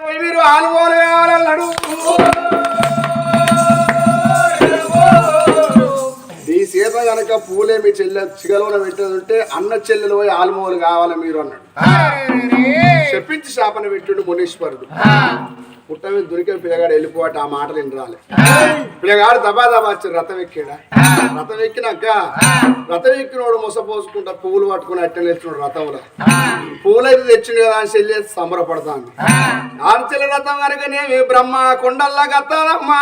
మీరు ఆలుమోలు వేయాలన్నాడు ఈ సీత గనక పూలే మీ చెల్లె చిగలోన పెట్టేది ఉంటే అన్న చెల్లెలు పోయి ఆలుమోలు కావాలి మీరు అన్నాడు. చెప్పించి శాపన పెట్టిండు మునీశ్వరుడు. పుట్ట మీద దొరికే పిల్లగాడు వెళ్ళిపోవట ఆ మాటలు వినరాలి. పిల్లగాడు దబా దబా వచ్చి రథం ఎక్కాడా? రథం ఎక్కినాక రథం ఎక్కినోడు మొసపోసుకుంటా పువ్వులు పట్టుకుని అట్టెలు ఎత్తున్నాడు రథంలో. పూలైతే తెచ్చిండు కదా అని చెల్లి సంబరపడతాను ఆర్చెల రథం కనుకనేమి బ్రహ్మ కొండల్లా గత్తాలమ్మ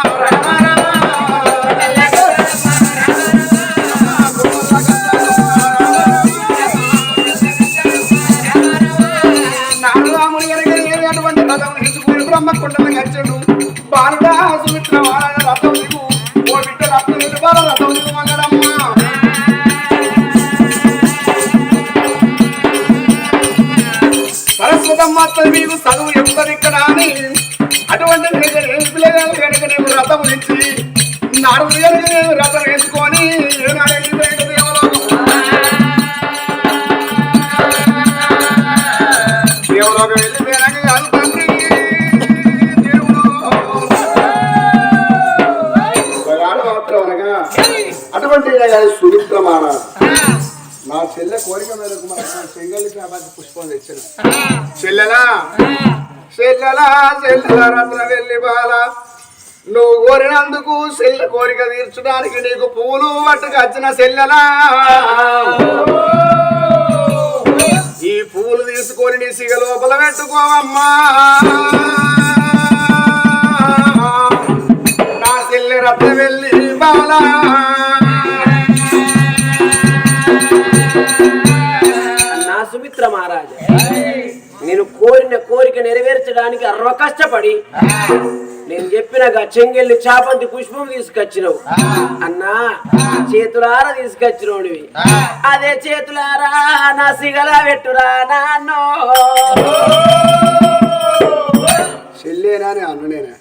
నీకు చదువు ఎప్పుడు అని అటువంటి పిల్లగాలు కనుక నేను రథం ఇచ్చి నాలుగు వేలు నేను రథం వేసుకొని దేవలోకం. వెళ్ళిపోయాక కాదు తండ్రి దేవుడు. అటువంటి సుమిత్ర మహారాజు నా చెల్లె కోరిక మేరకు మన చెంగల్లి కాబట్టి పుష్పం తెచ్చిన చెల్లెలా? చెల్లెలా? చెల్లెల? రత్న వెళ్ళి బాల. నువ్వు కోరినందుకు చెల్లె కోరిక తీర్చడానికి నీకు పూలు పట్టుకు వచ్చిన చెల్లెలా? ఈ పూలు తీసుకొని నీ సిగ లోపల పెట్టుకోవమ్మా. నా చెల్లె రత్న వెళ్ళి బాలా. నా మహారాజా. నేను కోరిన కోరిక నెరవేర్చడానికి అర్వ కష్టపడి నేను చెప్పినగా చెంగెల్లి చాపంతి పుష్పం తీసుకొచ్చినావు. అన్నా చేతులారా తీసుకొచ్చినోడివి. అదే చేతులారా నా సిగల పెట్టురా నాన్నో. చెల్లేనా అని అన్ననేనా?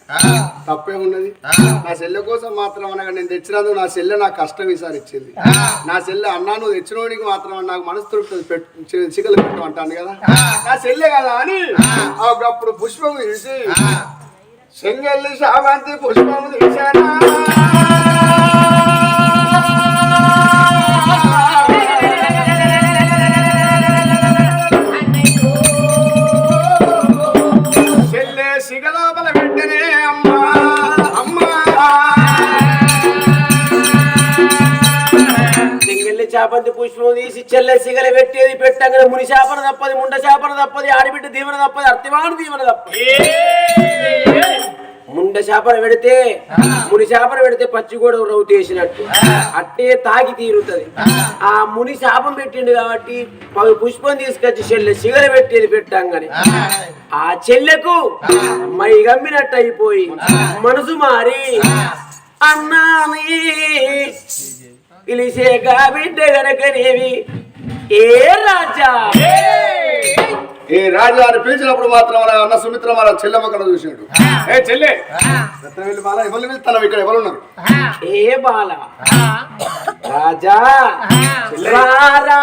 తప్పే ఉన్నది. నా చెల్లె కోసం మాత్రం అనగా నేను తెచ్చినందుకు నా చెల్లె నాకు కష్టం ఈసారి ఇచ్చింది. నా చెల్లె అన్నా నువ్వు తెచ్చినోడికి మాత్రం నాకు మనసు తృప్తి పెట్టు చిగలు పెట్టు అంటాను కదా. నా చెల్లె కదా అని అప్పుడు పుష్పం తీసి చెంగల్లి శావంతి పుష్పం తీసానా చాపంతి పుష్పం తీసి చెల్లె సిగల పెట్టేది పెట్టగానే ముని చేపన తప్పది ముండ చేపన తప్పది ఆడిబిడ్డ దీవెన తప్పది అర్తివాడు దీవెన తప్పది. ముండ చేపన పెడితే ముని చేపన పెడితే పచ్చిగూడ రౌతేసినట్టు అట్టే తాగి తీరుతుంది. ఆ ముని శాపం పెట్టిండు కాబట్టి పుష్పం తీసుకొచ్చి చెల్లె సిగర పెట్టేది పెట్టంగానే. ఆ చెల్లెకు మై గమ్మినట్టు అయిపోయి మనసు మారి అన్నా పిలిచేక బిడ్డ గనకనేవి ఏ రాజా? ఏ రాజా అని పిలిచినప్పుడు మాత్రం అలా అన్న సుమిత్ర మన చెల్లెమ్మ కడ చూసాడు ఏ చెల్లె? వెళ్ళి బాల ఎవరు వెళ్తాను ఇక్కడ ఎవరు ఉన్నారు ఏ బాల? రాజా రారా.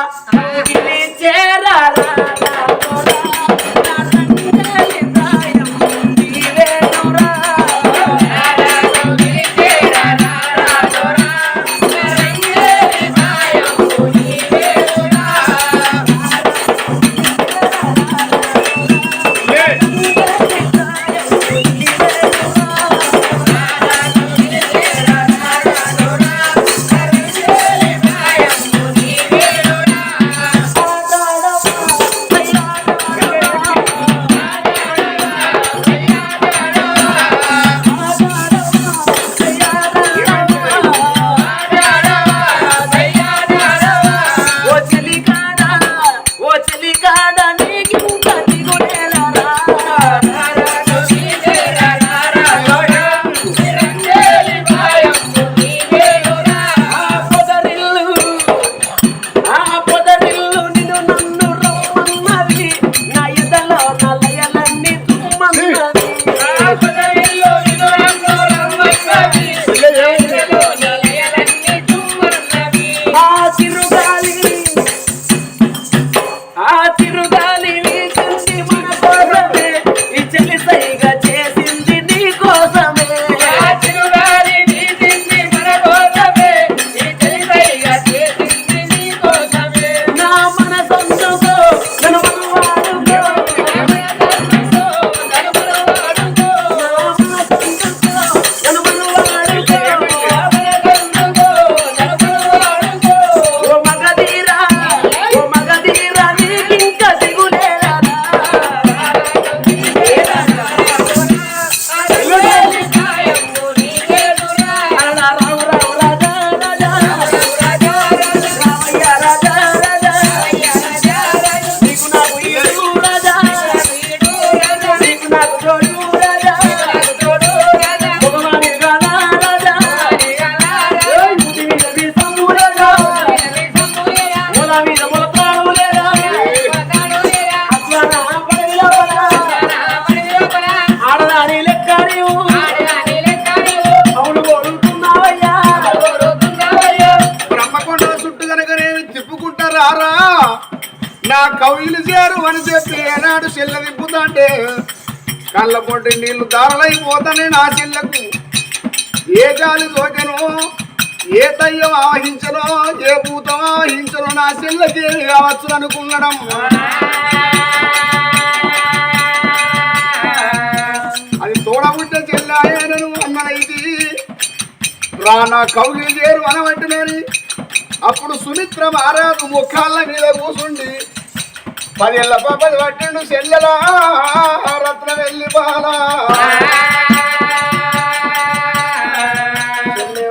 నా చేరు అని చెప్పి ఏనాడు చెల్ల దిప్పుతాంటే కళ్ళ పొట్టి నీళ్ళు దారలైపోతానే నా చెల్లకు. ఏ జాలి సోకెను ఏ దయ్యం ఆహించనో ఏ భూతం ఆహించనో నా చెల్లకి కావచ్చు అనుకున్నడం అది తోడబుట్ట చెల్లాయనను అన్నది రా నా కౌగిలి చేరు అనవంటునేని అప్పుడు సుమిత్ర మహారాజు ముఖాల మీద కూసుండి. పదేళ్ళ పాపది పట్టిండు చెల్లెలా రత్న వెళ్ళి బాలా.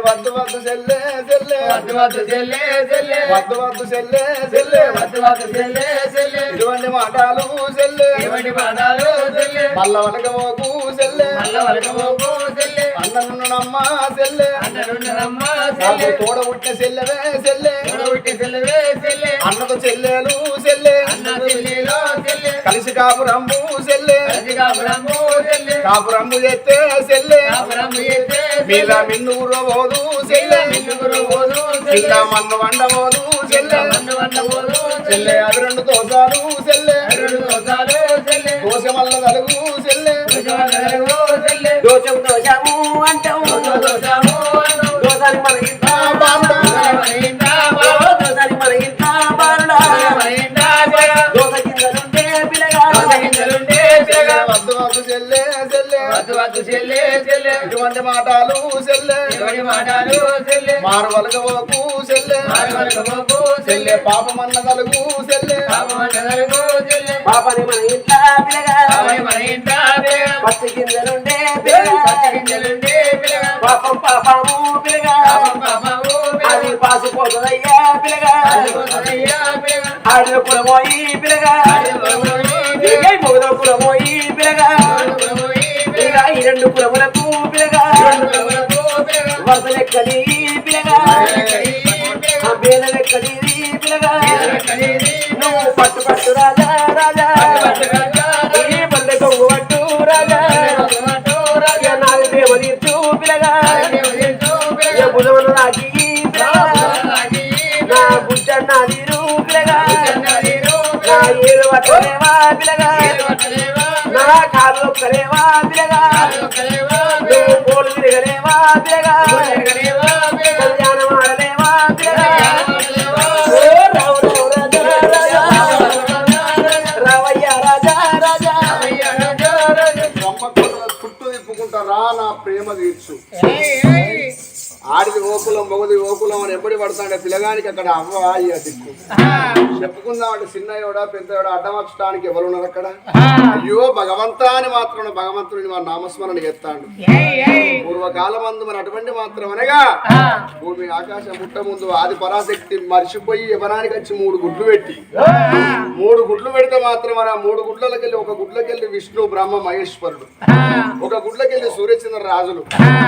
వద్దు వద్దు చెల్లె చెల్లె. వద్దు వద్దు చెల్లే చెల్లే. వద్దు వద్దు చెల్లె చెల్లె. వద్దు వద్దు చెల్లే చెల్లే. ఇటువంటి మాటలు చెల్లె. చెల్లే. మల్ల వలకపోకు వలకపోకు అన్నకు చెల్లెలు అన్న కలిసి కాపురంబు కలిసి కాపురంబు చేస్తే కాపురము చేస్తే మీద మిన్నుగురు పోదు చెల్లె మిన్నుగురు పోదు ఇలా మన్ను వండబోదు చెల్లె మన్ను అవి రెండు దోసాలు చెల్లె రెండు దోసాలు చెల్లే దోశ మల్ల దోషం దోషము అంటావు. వద్దు వద్దు చెల్లే చెల్లే. ఇటువంటి మాటలు చెల్లె. ఎవరి మాటలు చెల్లే. మారు వలకపోకు చెల్లె. మారవలకపోకు చెల్లె పాపమన్న కలుగు చెల్లె. చెల్లే. పాపని మన ఇంత పిల్లగా పాపని మన ఇంట పిల్లగా పత్తి కిందలుంటే పిల్లగా పచ్చగింజలుండే పిల్లగా పాపం పాపము పిల్లగా పాపం పాపము అది పిల్లగా పాసిపోతుందయ్యా పిల్లగా ఆడిపోతుందయ్యా పిల్లగా ఆడిన కులమోయి మొగల కులమోయి పిల్లగా పిల్లగా ఇక ఈ రెండు కులములకు పిల్లగా వరద లెక్కడి పిల్లగా ఆ బేల లెక్కడి పిల్లగా నువ్వు పట్టు పట్టు రాజా రాజా. ఈ పల్లె కొంగు పట్టు రాజా. ప్రేమ తీర్చు బుధములు రాకి పిల్లగా నా బుద్ధ నాదిరు పిల్లగా నా పట్టలేవా నా కాళ్ళు ఒక్కలేవా పిల్లగా ఓకులం మొగది ఓకులం అని ఎప్పటి పడతాడే. పిల్లగానికి అక్కడ అవ్వ అయ్యా దిక్కు చెప్పుకుందాం అంటే చిన్నయోడా పెద్దయోడా అడ్డమర్చడానికి ఎవరున్నారు అక్కడ? అయ్యో భగవంతా అని మాత్రం భగవంతుడిని వారి నామస్మరణ చేస్తాడు. పూర్వకాలం అందు మరి అటువంటి మాత్రం అనగా భూమి ఆకాశం పుట్ట ముందు ఆది పరాశక్తి మర్చిపోయి ఎవరానికి వచ్చి మూడు గుడ్లు పెట్టి మూడు గుడ్లు పెడితే మాత్రం మరి ఆ మూడు గుడ్లకెళ్ళి ఒక గుడ్లకెళ్ళి విష్ణు బ్రహ్మ మహేశ్వరుడు. ఒక గుడ్లకెళ్ళి సూర్యచంద్ర రాజులు.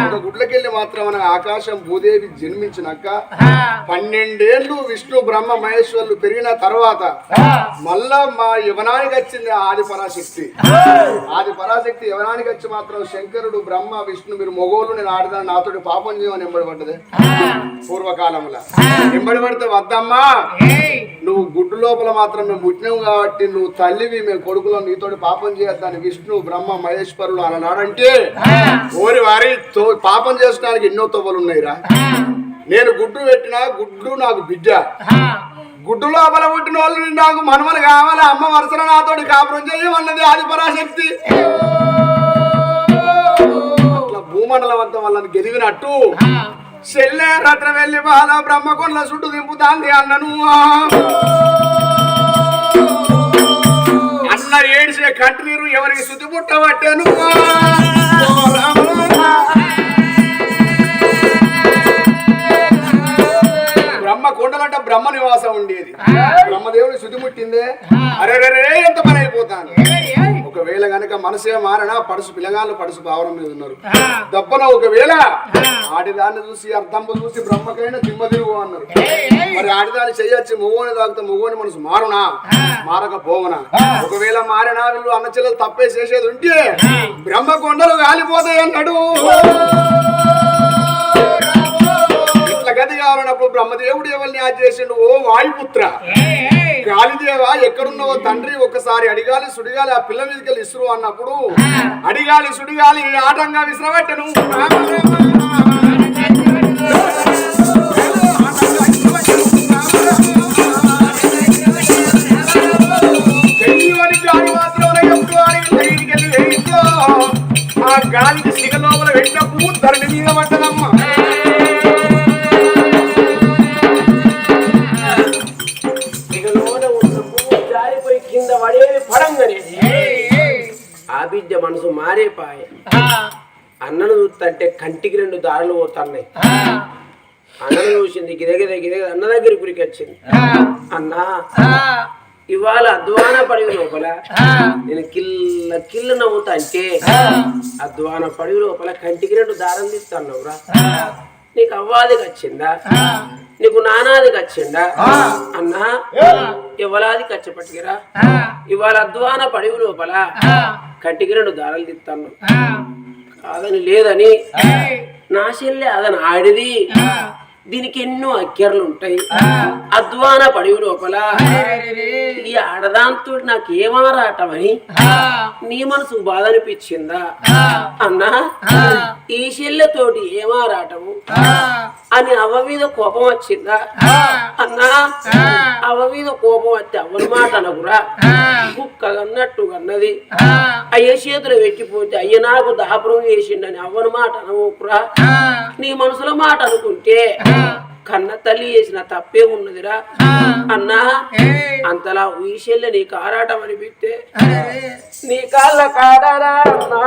ఒక గుడ్లకెళ్ళి మాత్రం ఆకాశం భూదేవి జన్మించినాక పన్నెండేళ్ళు విష్ణు బ్రహ్మ మహేశ్వరులు పెరిగిన తర్వాత మళ్ళా మా యవనానికి వచ్చింది ఆది పరాశక్తి. ఆది పరాశక్తి యవనానికి వచ్చి మాత్రం శంకరుడు బ్రహ్మ విష్ణు మీరు మొగోళ్ళు నేను ఆడదాన్ని నాతోటి పాపం చేయమని ఎంబడి పడ్డది. పూర్వకాలంలో. ఎంబడి పడితే వద్దమ్మా. నువ్వు గుడ్డు లోపల మాత్రం మేము పుట్టినాం కాబట్టి నువ్వు తల్లివి మేము కొడుకులో నీతోటి పాపం చేయొద్దని విష్ణు బ్రహ్మ మహేశ్వరుడు అన్నాడంటే ఓరి వారి పాపం చేసుకోవడానికి ఎన్నో తవ్వలు ఉన్నాయిరా. నేను గుడ్డు పెట్టినా గుడ్డు నాకు బిడ్డ. గుడ్డు లోపల పుట్టిన వాళ్ళు నాకు మనమలు కావాలి? అమ్మ వరుసన నాతోటి కాపురం చేయమన్నది ఆది పరాశక్తి. అట్లా భూమండలం అంతా వాళ్ళని గెలివినట్టు. చెల్లె రత్న వెళ్ళి బాల బ్రహ్మకొండ చుట్టూ దింపుతాంది అన్నను. అన్న ఏడిసే కంటినీరు ఎవరికి శుద్ధి పుట్టబట్టాను? బ్రహ్మ కొండలంట బ్రహ్మ నివాసం ఉండేది బ్రహ్మదేవుని శుద్ధి ముట్టిందే అరే రే ఎంత పని అయిపోతాను? ఒకవేళ గనక మనసే మారనా పడుసు పిల్లగాళ్ళు పడుసు భావన మీద ఉన్నారు. దప్పన ఒకవేళ ఆడిదాన్ని చూసి అర్థంపు చూసి బ్రహ్మకైనా దిమ్మ తిరుగు అన్నారు మరి ఆడిదాన్ని చెయ్యొచ్చి మొగోని తాగితే మొగోని మనసు మారునా? మారకపోవునా? ఒకవేళ మారినా వీళ్ళు అన్న చెల్లెలు తప్పే చేసేది ఉంటే బ్రహ్మ కొండలు కాలిపోతాయి అన్నాడు గదిగా కావాలన్నప్పుడు బ్రహ్మదేవుడు ఎవరిని యాద చేసిండు? ఓ వాయుపుత్ర. గాలిదేవా ఎక్కడున్నావో తండ్రి ఒకసారి అడిగాలి సుడిగాలి ఆ పిల్ల మీదకి వెళ్ళి ఇసురు అన్నప్పుడు అడిగాలి సుడిగాలి ఆటంగా విసిరబెట్టను. గాలికి సిగ లోపల పెట్టినప్పుడు ధరణి మీద పడ్డదమ్మా. బిడ్డ మనసు మారేపాయే అన్నను చూస్తుంటే కంటికి రెండు దారులు పోతున్నాయి. అన్నను చూసింది గిదగిద గిదగిద అన్న దగ్గర గురికి వచ్చింది అన్నా ఇవాళ అధ్వాన పడివి లోపల నేను కిల్ల కిల్లు నవ్వుతా అంటే అధ్వాన పడివి లోపల కంటికి రెండు దారం తీస్తున్నావురా నీకు అవ్వాదికి వచ్చిందా? నీకు నానాదికి వచ్చిందా? అన్నా ఇవ్వలాది ఖర్చు పట్టుకురా ఇవాళ అధ్వాన పడివి లోపల కంటికి రెండు దారాలు తీస్తాను కాదని లేదని నా చెల్లె అదని ఆడిది. దీనికి ఎన్నో అక్కర్లు ఉంటాయి. అధ్వాన పడివి లోపల. ఈ ఆడదాంతో నాకు ఏమారాటమని నీ మనసు బాధ అనిపించిందా అన్నా ఈ చెల్లెతోటి ఏమారాటము? అని అవ్వ మీద కోపం వచ్చిందా? అన్నా అవ్వ మీద కోపం వస్తే అవ్వని మాట అనకురా కుక్క అన్నట్టు అన్నది అయ్య చేతులు పెట్టిపోతే అయ్య నాకు దాపురం చేసిండని అవ్వని మాట అనవుకురా? నీ మనసులో మాట అనుకుంటే కన్న తల్లి చేసిన తప్పే ఉన్నదిరా. అన్నా అంతలా ఈశల్య నీ కారాటం అనిపిస్తే నీ కాళ్ళ కాడరా అన్నా.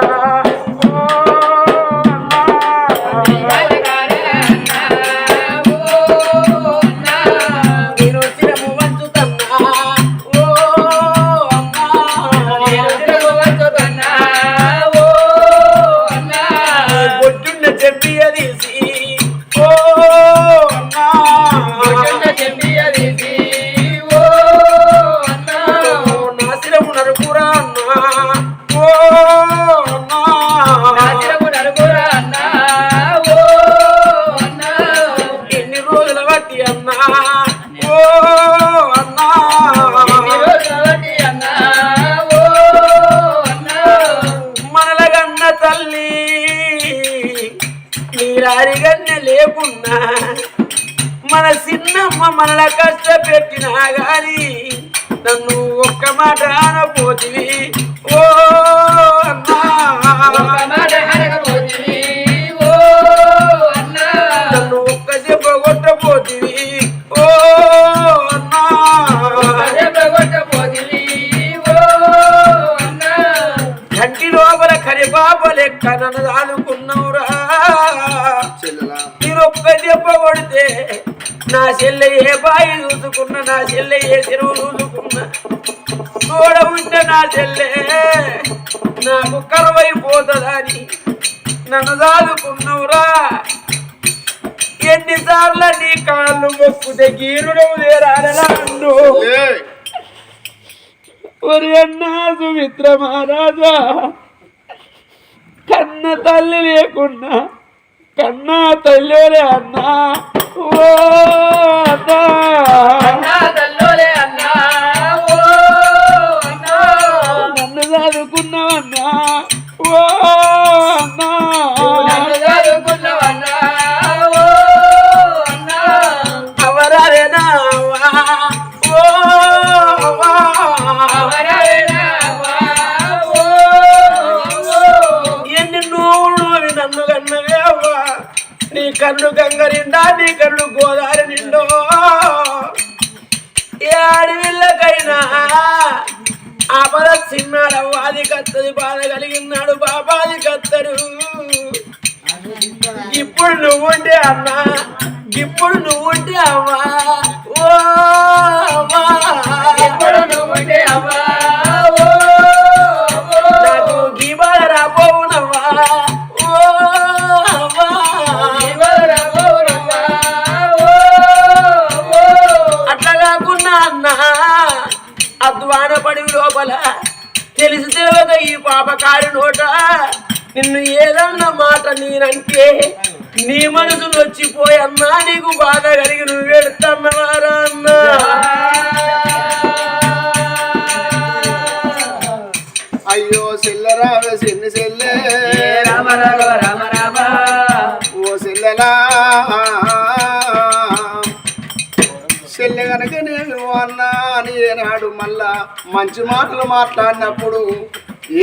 నా చెల్లె ఏ బాయి చూసుకున్నా నా చెల్లె ఏ చెరువు చూసుకున్నా. తోడ ఉంటే నా చెల్లె నాకు కరువైపోతుందని నన్ను దాదుకున్నవురా. ఎన్నిసార్లు నీ కాళ్ళు మొక్కుతే గీరుడవు లేరాడలా అన్ను లే. ఒరి అన్నా సుమిత్ర మహారాజా కన్న తల్లి లేకున్నా కన్నా తల్లి అన్నా. ఓ అన్నా కాడి నోట నిన్ను ఏదన్న మాట నేనంటే నీ మనసులు వచ్చిపోయి అన్నా నీకు బాధ కలిగి నువ్వు వెళ్తున్నవారా అన్నా. అయ్యో సెల్లరావ సిన్ని సెల్లే. రామ రామ రామ రామ. ఓ సెల్లలా. చెల్లె కనుక నేను అన్నా అని ఏనాడు మళ్ళా మంచి మాటలు మాట్లాడినప్పుడు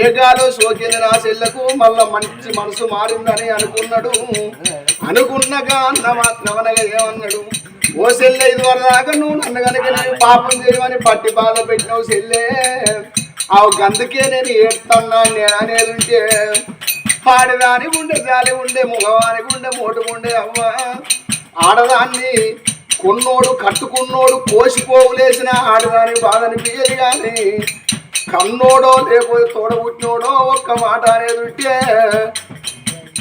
ఏగాలో సోకింది నా చెల్లకు మళ్ళా మంచి మనసు మారిందని అనుకున్నాడు. అనుకున్నగా అన్న మాత్రం ఏమన్నాడు? ఓ సెల్లె ఇది వరదాకా నువ్వు నన్ను కనుక నేను పాపం చేయమని పట్టి బాధ పెట్టినావు సెల్లే. ఆ గందుకే నేను ఏడుతున్నా నేను అనేది ఉంటే ఉండే జాలి ఉండే ముఖవానికి ఉండే మోటు ఉండే అవ్వ ఆడదాన్ని కొన్నోడు కట్టుకున్నోడు కోసిపోవులేసిన ఆడదాని బాధ అనిపించేది కానీ కన్నోడో లేకపోతే తోడబుట్టినోడో ఒక్క మాట అనేది ఉంటే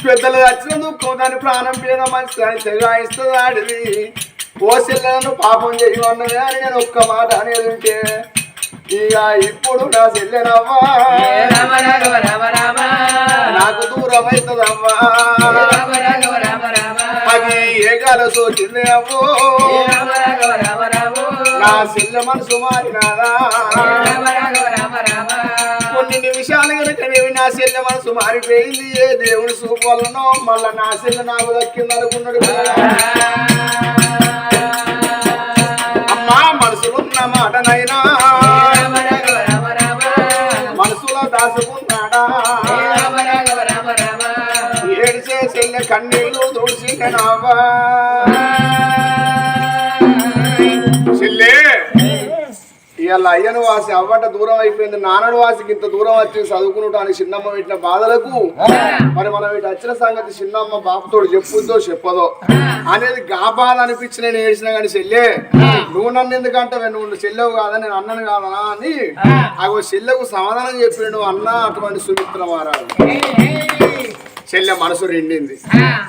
పెద్దలు వచ్చిన దుఃఖం దాని ప్రాణం మీద మంచి దాన్ని ఆడిది. కోసిల్లను పాపం చేయమన్నది అని నేను ఒక్క మాట అనేది ఉంటే ఇక ఇప్పుడు నా చెల్లెనవ్వా రామ రామ నాకు దూరం అవుతుందమ్మా రామ అది ఏ కాల సోచింది నా చెల్లె మనసు రామ కొన్ని నిమిషాలు కనుక నేను నా చెల్లె మనసు మారిపోయింది ఏ దేవుడి సూపు వల్లనో మళ్ళా నా చెల్లె నాకు దక్కింది అనుకున్నాడు అమ్మా మనసులున్న మాటనైనా. మనసులో రామ ఏడిచే చెల్లె కన్నీళ్ళు తుడిచినావా ఇవాళ అయ్యను వాసి అవ్వంట దూరం అయిపోయింది. నాన్నడు వాసికి ఇంత దూరం వచ్చి చదువుకున్నటానికి చిన్నమ్మ పెట్టిన బాధలకు మరి మనం ఇటు వచ్చిన సంగతి చిన్నమ్మ బాపుతోడు చెప్పుద్దో చెప్పదో? అనేది గా బాధ అనిపించి నేను ఏడ్చిన కానీ చెల్లే నువ్వు నన్ను ఎందుకంటే నువ్వు చెల్లెవు కాదా? నేను అన్నను కాదనా అని ఆ. చెల్లెకు సమాధానం చెప్పిండు అన్న అటువంటి సుమిత్ర మారాడు చెల్లె మనసు రెండింది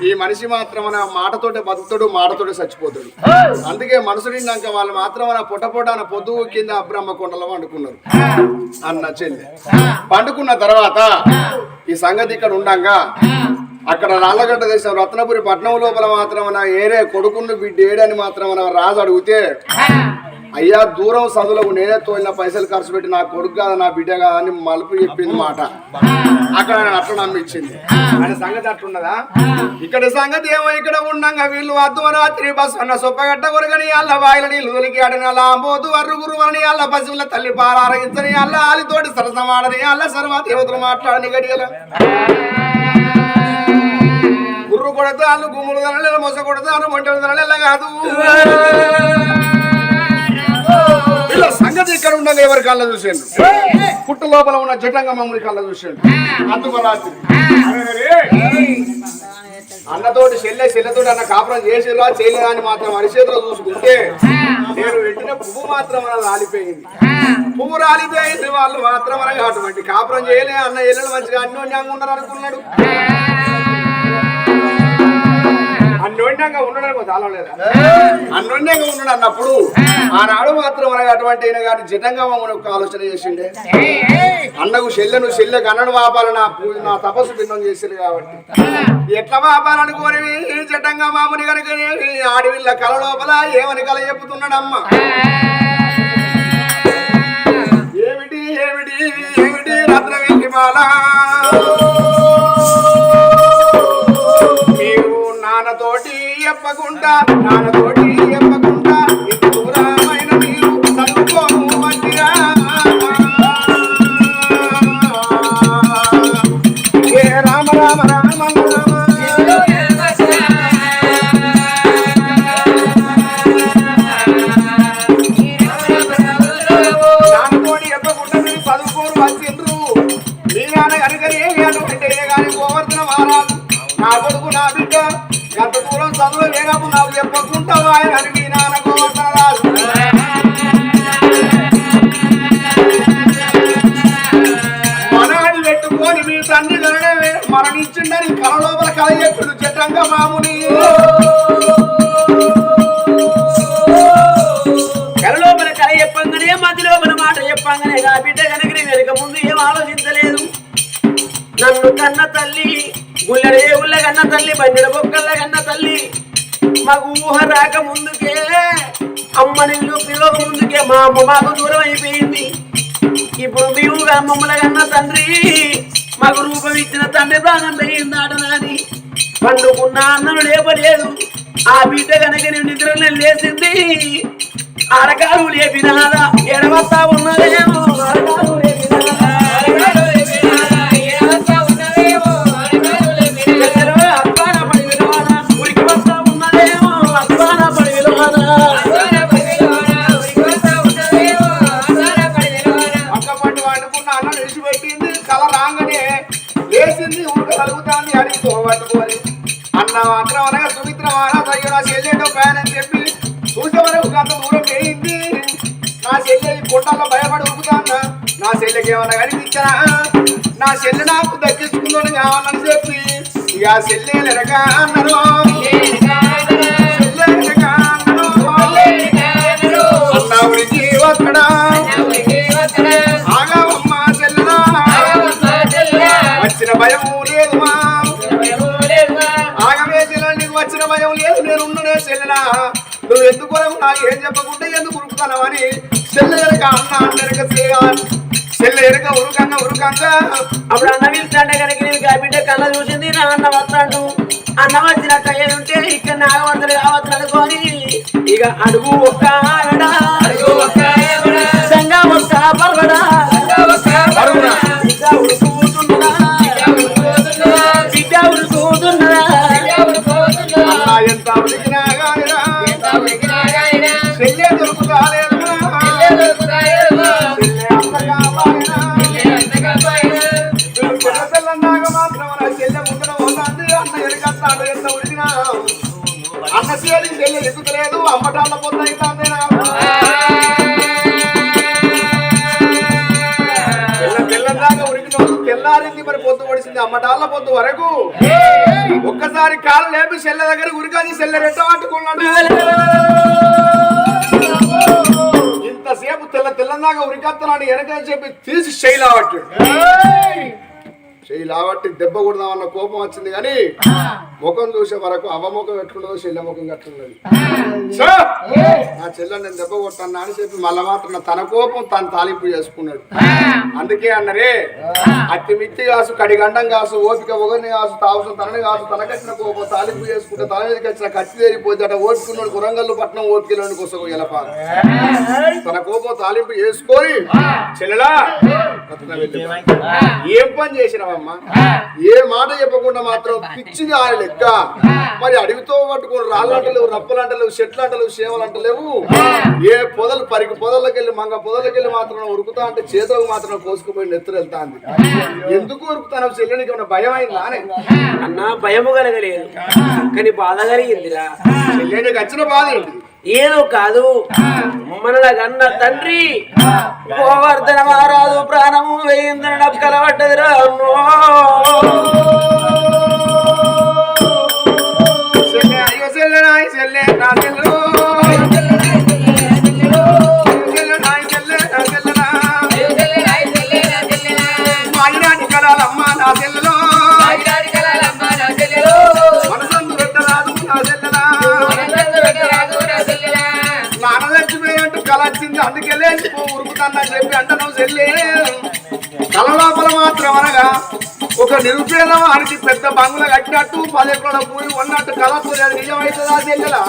ఈ మనిషి మాత్రం మన మాటతోటే బతుకుతాడు మాటతోటే చచ్చిపోతాడు. అందుకే మనసు నిండాక వాళ్ళు మాత్రం మన పొట్ట పొట్టాన పొద్దు కింద అబ్రహ్మ కొండలో వండుకున్నారు అన్న చెల్లె. పండుకున్న తర్వాత ఈ సంగతి ఇక్కడ ఉండంగా అక్కడ రాళ్ళగడ్డ దేశం రత్నపురి పట్నం లోపల మాత్రం నా ఏరే కొడుకున్న బిడ్డ ఏడని మాత్రం రాజు అడిగితే అయ్యా దూరం చదువులకు నేనే తోలిన పైసలు ఖర్చు పెట్టి నా కొడుకు కాదు నా బిడ్డ కాదు అని మలుపు చెప్పింది మాట. అక్కడ ఆయన అట్లా నమ్మించింది. ఆయన సంగతి అట్లున్నదా? ఇక్కడ సంగతి ఏమో ఇక్కడ ఉండంగా వీళ్ళు వద్దు రాత్రి బస్సు అన్న సొప్పగట్ట కొరగని అల్ల వాయిల నీళ్ళు అడిన ఆడిన వర్రు గురువని అల్ల పశువుల తల్లి పారారగించని అల్ల ఆలితోటి సరసమాడని అల్ల సర్వ దేవతలు మాట్లాడని గడియల గుర్రు కొడతాను గుమ్ములు తనలేల మొస కొడతా మంటలు తనలేల కాదు. వీళ్ళ సంగతి ఇక్కడ ఉండగా ఎవరి కళ్ళ చూసాను పుట్టు లోపల ఉన్న జటంగ మమ్మల్ని కళ్ళ చూసాడు అందుకు రాత్రి అన్నతోటి చెల్లె చెల్లెతోటి అన్న కాపురం చేసేలా చేయలేదా అని మాత్రం అరిచేతిలో చూసుకుంటే నేను పెట్టిన పువ్వు మాత్రం అలా రాలిపోయింది. పువ్వు రాలిపోయింది వాళ్ళు మాత్రం అనగా అటువంటి కాపురం చేయలే అన్న ఎల్లలు మంచిగా అన్యోన్యంగా ఉండరు అనుకున్నాడు అన్యోన్యంగా ఉండడానికి చాలా లేదా. అన్యోన్యంగా ఉండడు అన్నప్పుడు ఆనాడు మాత్రం మనకు అటువంటి అయినా కానీ జటంగా మమ్మల్ని ఒక ఆలోచన చేసిండే. అన్నకు చెల్లెను చెల్లెకు అన్నను వాపాలని నా పూజ నా తపస్సు భిన్నం చేసింది కాబట్టి. ఎట్లా వాపాలనుకోని జటంగా మామూలు కనుక ఆడవిళ్ళ కళ లోపల ఏమని కళ చెప్పుతున్నాడమ్మ? ఏమిటి ఏమిటి ఏమిటి? రత్నవేంటి మాల? మీరు నాన్నతోటి ఎప్పకుండా నాన్నతోటి ఎప్పకుండా ఇంత దూరమైన మీరు చదువుకోము మంచిగా. ఏ రామ రామ రామ రామ. కానీ గోవర్ధన మహారాజు. నా కొడుకు నా బిడ్డ చదువు నాకు చెప్పకుంటావా అని మీ నాన్న గోవర్ధన పెట్టుకొని మీ తండ్రి కనడమే మరణించిండని కళ లోపల కళ చెప్పుడు జటంగ మాముని. చెప్పంగానే మాట చెప్పంగానే నా బిడ్డ కనుక నేను ముందు ఏం ఆలోచించలేదు. నన్ను కన్న తల్లి గుల్లరే ఉల్ల కన్న తల్లి బండిల బొక్కల్ల కన్న మాకు ఊహ రాక ముందుకే అమ్మ నిన్ను పిలవక ముందుకే మా అమ్మ మాకు దూరం అయిపోయింది ఇప్పుడు మేము మమ్మల కన్న తండ్రి మాకు రూపం ఇచ్చిన తండ్రి ప్రాణం పెరిగింది ఆటనాది పండుకున్న అన్నం లేపలేదు ఆ బిడ్డ కనుక నేను నిద్రలో లేచింది అరకాలు లేపినాదా ఎడవస్తా ఉన్నదేమో. అరకాలు పట్టుకొని అన్న మాత్రం అనగా సుమిత్ర అయ్యో నా చెల్లెటో ఫ్యాన్ అని చెప్పి చూసే వరకు గంట దూరం వేయింది నా చెల్లె కొండల్లో భయపడి ఉరుకుతాన్న నా చెల్లెకి ఏమన్నా కనిపించరా నా చెల్లె నాకు దక్కించుకుందని కావాలని చెప్పి ఇక చెల్లె ఎనక అన్నారు. అన్న ఉరికి వక్కడా ఆగవమ్మ వచ్చిన భయము చెల్లెలు భయం లేదు నేను ఉన్ననే చెల్లెలా. నువ్వు ఎందుకు నాకు ఏం చెప్పకుండా ఎందుకు ఉరుకుతానవని చెల్లె ఎనక అన్న అన్న ఎనక చెల్లె ఉరుకంగా ఉరుకంగా అప్పుడు అన్న పిలుస్తాంటే కనుక నేను బిడ్డ కళ్ళ చూసింది నా అన్న వస్తాడు. అన్న వచ్చినట్టు ఉంటే ఇక్కడ నాగవంతులు కావచ్చు అనుకోని. ఇక అడుగు ఒక్క అయ్యో ఒక్క ఎక్కుతలేదు అమ్మటాళ్ళ తెల్లదాకా ఉరికిన తెల్లారింది మరి పొద్దు పడిసింది. అమ్మటాళ్ళ పొద్దు వరకు. ఒక్కసారి కాలు లేపి చెల్లె దగ్గర ఉరికాది చెల్లె రెట్ట పట్టుకున్నాడు. ఇంతసేపు తెల్ల తెల్లందాకా ఉరికత్తనాడు వెనక చెప్పి తీసి శైలావట్టు శైలావట్టి దెబ్బ కొడదామన్న కోపం వచ్చింది కానీ ముఖం చూసే వరకు అవముఖం ఎట్లుండదో చెల్లె ముఖం ఎట్లున్నది నా చెల్లె నేను దెబ్బ కొట్టాను అని చెప్పి మళ్ళా మాత్రం తన కోపం తను తాలింపు చేసుకున్నాడు. అందుకే అన్నరే అట్టి మిత్తి కాసు కడిగండం కాసు ఓపిక ఒకరిని కాసు తావసం తనని కాసు తనకచ్చిన కోపం తాలింపు చేసుకుంటే తన మీదకి వచ్చిన కత్తి తెరిపోతే అట ఓపికున్నాడు కురంగల్లు పట్నం ఓపికలోని కోసం ఎలపాలి తన కోపం తాలింపు చేసుకొని చెల్లెలా ఏం పని చేసినావమ్మా? ఏ మాట చెప్పకుండా మాత్రం పిచ్చిది ఆయన లెక్క. మరి అడవితో పట్టుకుని రాళ్ళంటలేవు రప్పలంటలేవు చెట్లంటలేవు సేవలంటలేవు ఏ పొదలు పరికి పొదల్లోకి వెళ్ళి మంగ పొదల్లోకి వెళ్ళి మాత్రం ఉరుకుతా అంటే చేతులకు మాత్రం కోసుకుపోయి నెత్తురు వెళ్తాంది. ఎందుకు ఉరుకుతాను చెల్లెనికి ఏమైనా భయం అయిందా అని. అన్న భయము కలగలేదు. కానీ బాధ కలిగిందిరా. చెల్లెనికి వచ్చిన బాధ ఏంటి? ఏదో కాదు. మనల కన్న తండ్రి. గోవర్ధన మహారాజు ప్రాణము వేయిందని నాకు కలవడ్డదిరా పో చెప్పి అంటే చెల్లి. కళ మాత్రం అనగా ఒక నిరుపేదవానికి పెద్ద బంగ్లా కట్టినట్టు పది ఎకరాల భూమి ఉన్నట్టు కళ అది నిజమవుతుందా చెల్లెలా